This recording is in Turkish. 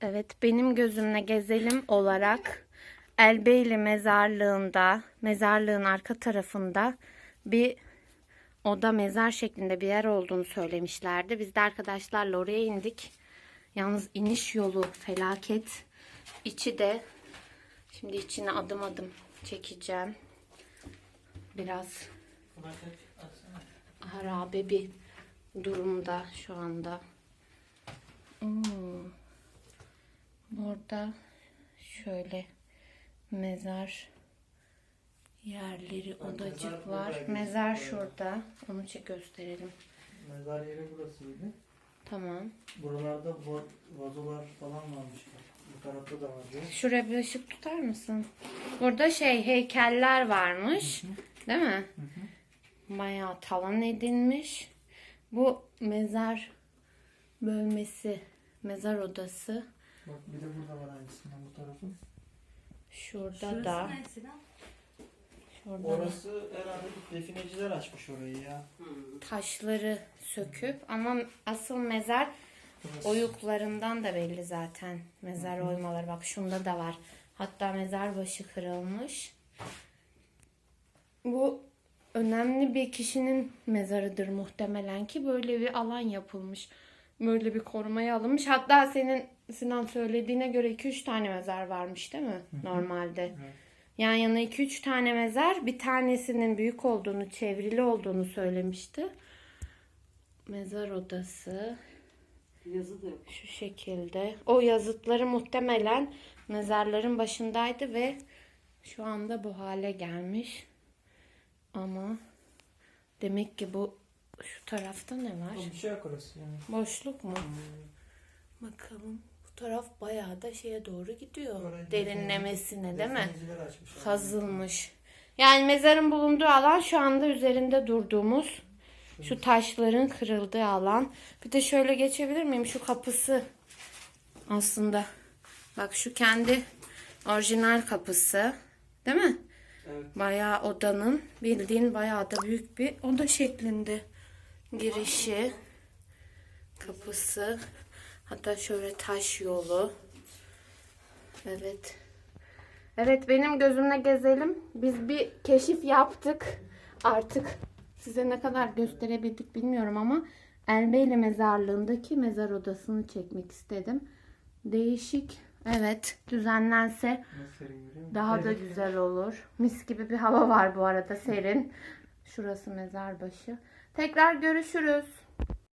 Evet, benim gözümle gezelim olarak Elbeyli mezarlığında, mezarlığın arka tarafında bir oda mezar şeklinde bir yer olduğunu söylemişlerdi. Biz de arkadaşlarla oraya indik. Yalnız iniş yolu felaket. İçi de şimdi içine adım adım çekeceğim. Biraz harabe bir durumda şu anda. Hmm. Burada şöyle mezar yerleri, odacık var. buradaydı. Mezar şurada. Onu çek gösterelim. Mezar yeri burasıydı. Tamam. Buralarda va- vazolar falan varmış. Bu tarafta da vardı. Şuraya bir ışık tutar mısın? Burada şey heykeller varmış. Değil mi? Bayağı talan edilmiş. Bu mezar bölmesi, mezar odası. Bak bir de burada var aynısından bu tarafı. Şurada da. Şurada da Orası herhalde defineciler açmış orayı ya. taşları söküp ama asıl mezar Burası. oyuklarından da belli zaten. Mezar oymaları bak şunda da var. Hatta mezar başı kırılmış. Bu önemli bir kişinin mezarıdır muhtemelen ki böyle bir alan yapılmış. Böyle bir korumaya alınmış. Hatta senin Sinan söylediğine göre 2-3 tane mezar varmış değil mi? Normalde. Evet. Yan yana 2-3 tane mezar. Bir tanesinin büyük olduğunu, çevrili olduğunu söylemişti. Mezar odası. Yazı da yok. Şu şekilde. O yazıtları muhtemelen mezarların başındaydı ve şu anda bu hale gelmiş. Ama demek ki bu şu tarafta ne var? Bir şey yok orası yani. Boşluk mu? Bakalım. Bu taraf bayağı da şeye doğru gidiyor. Orayı Derinlemesine değil mi? Kazılmış. Yani mezarın bulunduğu alan şu anda üzerinde durduğumuz şu taşların kırıldığı alan. Bir de şöyle geçebilir miyim? Şu kapısı aslında. Bak şu kendi orijinal kapısı. Değil mi? Evet. Bayağı odanın bildiğin bayağı da büyük bir oda şeklinde girişi. Kapısı. Hatta şöyle taş yolu. Evet. Evet benim gözümle gezelim. Biz bir keşif yaptık. Artık size ne kadar gösterebildik bilmiyorum ama Elbeyli mezarlığındaki mezar odasını çekmek istedim. Değişik. Evet düzenlense daha da güzel olur. Mis gibi bir hava var bu arada serin. Şurası mezar başı. Tekrar görüşürüz.